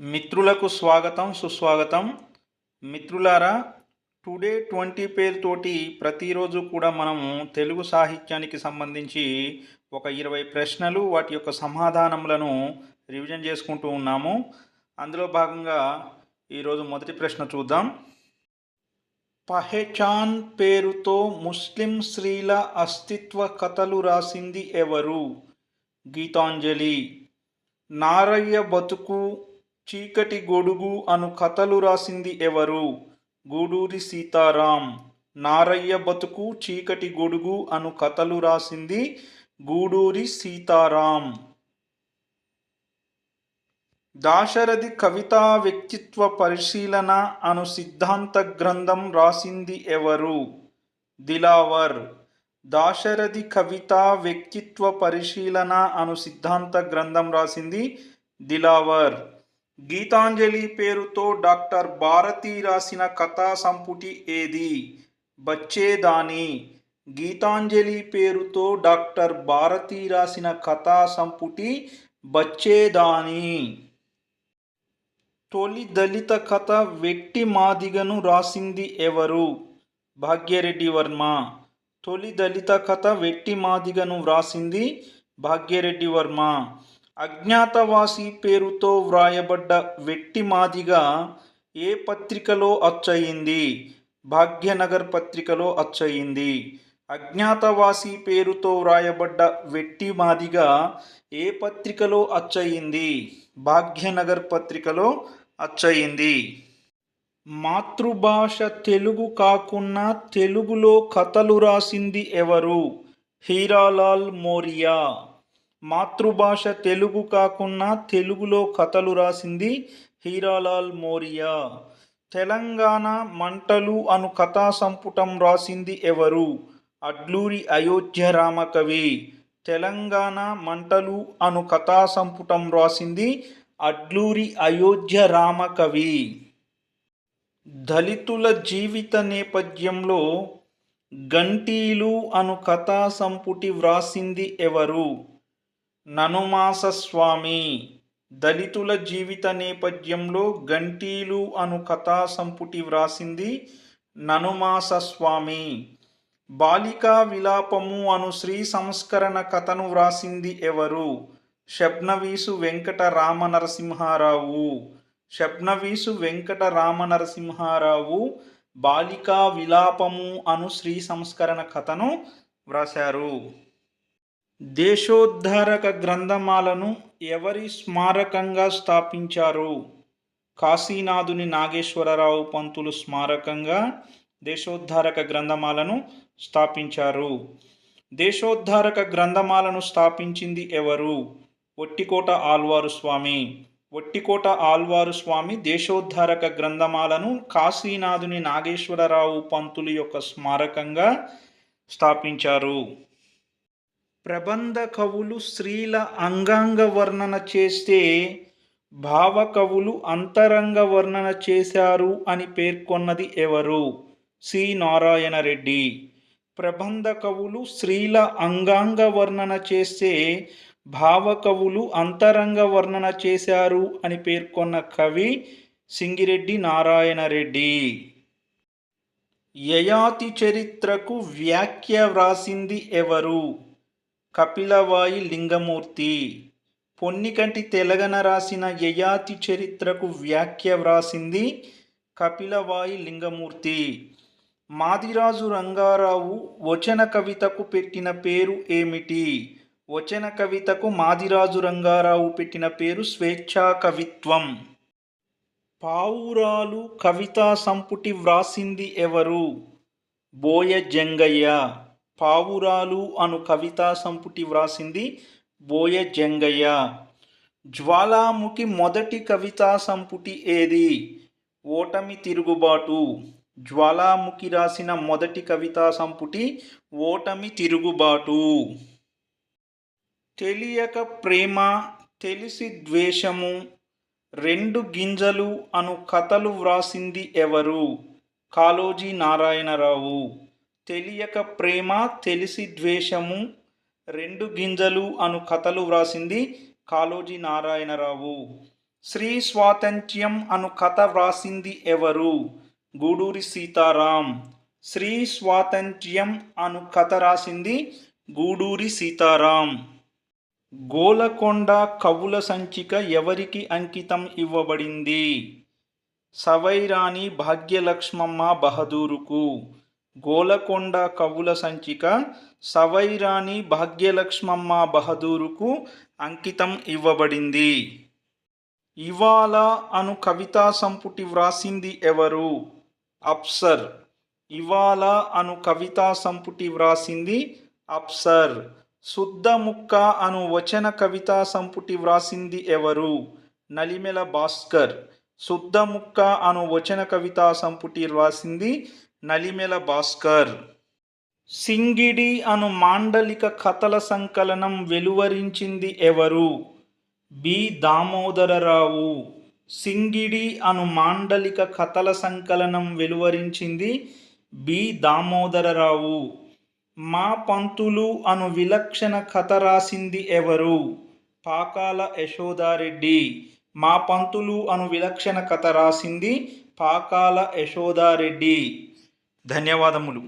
మిత్రులకు స్వాగతం సుస్వాగతం. మిత్రులారా టుడే ట్వంటీ పేరుతోటి ప్రతిరోజు కూడా మనము తెలుగు సాహిత్యానికి సంబంధించి ఒక ఇరవై ప్రశ్నలు వాటి యొక్క సమాధానములను రివిజన్ చేసుకుంటూ ఉన్నాము. అందులో భాగంగా ఈరోజు మొదటి ప్రశ్న చూద్దాం. పహెచాన్ పేరుతో ముస్లిం స్త్రీల అస్తిత్వ కథలు రాసింది ఎవరు? గీతాంజలి. నారయ్య బతుకు చీకటి గొడుగు అను కథలు రాసింది ఎవరు? గూడూరి సీతారాం. నారయ్య బతుకు చీకటి గొడుగు అను కథలు రాసింది గూడూరి సీతారాం. దాశరథి కవితా వ్యక్తిత్వ పరిశీలన అను సిద్ధాంత గ్రంథం రాసింది ఎవరు? దిలావర్. దాశరథి కవితా వ్యక్తిత్వ పరిశీలన అను సిద్ధాంత గ్రంథం రాసింది దిలావర్. గీతాంజలి పేరుతో డాక్టర్ భారతి రాసిన కథా సంపుటి ఏది? బచ్చేదాని. గీతాంజలి పేరుతో డాక్టర్ భారతి రాసిన కథా సంపుటి బచ్చేదాని. తొలి దళిత కథ వెట్టి మాదిగను రాసింది ఎవరు? భాగ్యరెడ్డి వర్మ. తొలి దళిత కథ వెట్టి మాదిగను వ్రాసింది భాగ్యరెడ్డి వర్మ. అజ్ఞాతవాసి పేరుతో వ్రాయబడ్డ వెట్టి మాదిగా ఏ పత్రికలో అచ్చయింది? భాగ్యనగర్ పత్రికలో అచ్చయింది. అజ్ఞాతవాసి పేరుతో వ్రాయబడ్డ వెట్టి మాదిగా ఏ పత్రికలో అచ్చయింది? భాగ్యనగర్ పత్రికలో అచ్చయింది. మాతృభాష తెలుగు కాకున్నా తెలుగులో కథలు రాసింది ఎవరు? హీరాలాల్ మోరియా. మాతృభాష తెలుగు కాకున్నా తెలుగులో కథలు రాసింది హీరాలాల్ మోరియా. తెలంగాణ మంటలు అను కథా సంపుటం రాసింది ఎవరు? అడ్లూరి అయోధ్య రామకవి. తెలంగాణ మంటలు అను కథా సంపుటం రాసింది అడ్లూరి అయోధ్య రామకవి. దళితుల జీవిత నేపథ్యంలో గంటీలు అను కథా సంపుటి వ్రాసింది ఎవరు? ననుమాస స్వామి దళితుల జీవిత నేపథ్యంలో గంటీలు అను కథా సంపుటి వ్రాసింది ననుమాస స్వామి బాలికా విలాపము అను శ్రీ సంస్కరణ కథను వ్రాసింది ఎవరు? షబ్నవీసు వెంకట రామనరసింహారావు. షబ్నవీసు వెంకట రామనరసింహారావు బాలికా విలాపము అను శ్రీ సంస్కరణ కథను వ్రాశారు. దేశోద్ధారక గ్రంథమాలను ఎవరి స్మారకంగా స్థాపించారు? కాశీనాథుని నాగేశ్వరరావు పంతులు స్మారకంగా దేశోద్ధారక గ్రంథమాలను స్థాపించారు. దేశోద్ధారక గ్రంథమాలను స్థాపించింది ఎవరు? ఒట్టికోట ఆల్వారు స్వామి. ఒట్టికోట ఆల్వారు స్వామి దేశోద్ధారక గ్రంథమాలను కాశీనాథుని నాగేశ్వరరావు పంతులు యొక్క స్మారకంగా స్థాపించారు. ప్రబంధ కవులు స్త్రీల అంగాంగ వర్ణన చేస్తే భావ కవులు అంతరంగ వర్ణన చేశారు అని పేర్కొన్నది ఎవరు? సి. నారాయణ రెడ్డి ప్రబంధ కవులు స్త్రీల అంగాంగ వర్ణన చేస్తే భావ కవులు అంతరంగ వర్ణన చేశారు అని పేర్కొన్న కవి సింగిరెడ్డి నారాయణ రెడ్డి యయాతి చరిత్రకు వ్యాఖ్య వ్రాసింది ఎవరు? కపిలవాయి లింగమూర్తి. పొన్నికంటి తెలగన రాసిన యయాతి చరిత్రకు వ్యాఖ్య వ్రాసింది కపిలవాయి లింగమూర్తి. మాదిరాజు రంగారావు వచన కవితకు పెట్టిన పేరు ఏమిటి? వచన కవితకు మాదిరాజు రంగారావు పెట్టిన పేరు స్వేచ్ఛా కవిత్వం. పావురాలు కవితా సంపుటి వ్రాసింది ఎవరు? బోయ జంగయ్య పావురాలు అను కవితా సంపుటి వ్రాసింది బోయ జంగయ్య. జ్వాలాముఖి మొదటి కవితా సంపుటి ఏది? ఓటమి తిరుగుబాటు. జ్వాలాముఖి రాసిన మొదటి కవితా సంపుటి ఓటమి తిరుగుబాటు. తెలియక ప్రేమ తెలిసి ద్వేషము రెండు గింజలు అను కథలు వ్రాసింది ఎవరు? కాళోజీ నారాయణరావు. తెలియక ప్రేమ తెలిసి ద్వేషము రెండు గింజలు అను కథలు వ్రాసింది కాళోజీ నారాయణరావు. శ్రీ స్వాతంత్ర్యం అను కథ వ్రాసింది ఎవరు? గూడూరి సీతారాం. శ్రీ స్వాతంత్ర్యం అను కథ రాసింది గూడూరి సీతారాం. గోలకొండ కవుల సంచిక ఎవరికి అంకితం ఇవ్వబడింది? సవైరాణి భాగ్యలక్ష్మమ్మ బహదూరుకు. గోలకొండ కవుల సంచిక సవైరాణి భాగ్యలక్ష్మమ్మ బహదూరుకు అంకితం ఇవ్వబడింది. ఇవాళ అను కవితా సంపుటి వ్రాసింది ఎవరు? అప్సర్. ఇవాళ అను కవితా సంపుటి వ్రాసింది అప్సర్. శుద్ధ ముక్క అను వచన కవితా సంపుటి వ్రాసింది ఎవరు? నలిమెల భాస్కర్. శుద్ధ ముక్క అను వచన కవితా సంపుటి వ్రాసింది నలిమెల భాస్కర్. సింగిడి అను మాండలిక కథల సంకలనం వెలువరించింది ఎవరు? బి. దామోదరరావు. సింగిడి అను మాండలిక కథల సంకలనం వెలువరించింది బి. దామోదరరావు. మా పంతులు అను విలక్షణ కథ రాసింది ఎవరు? పాకాల యశోదారెడ్డి. మా పంతులు అను విలక్షణ కథ రాసింది పాకాల యశోదారెడ్డి. ధన్యవాదములు.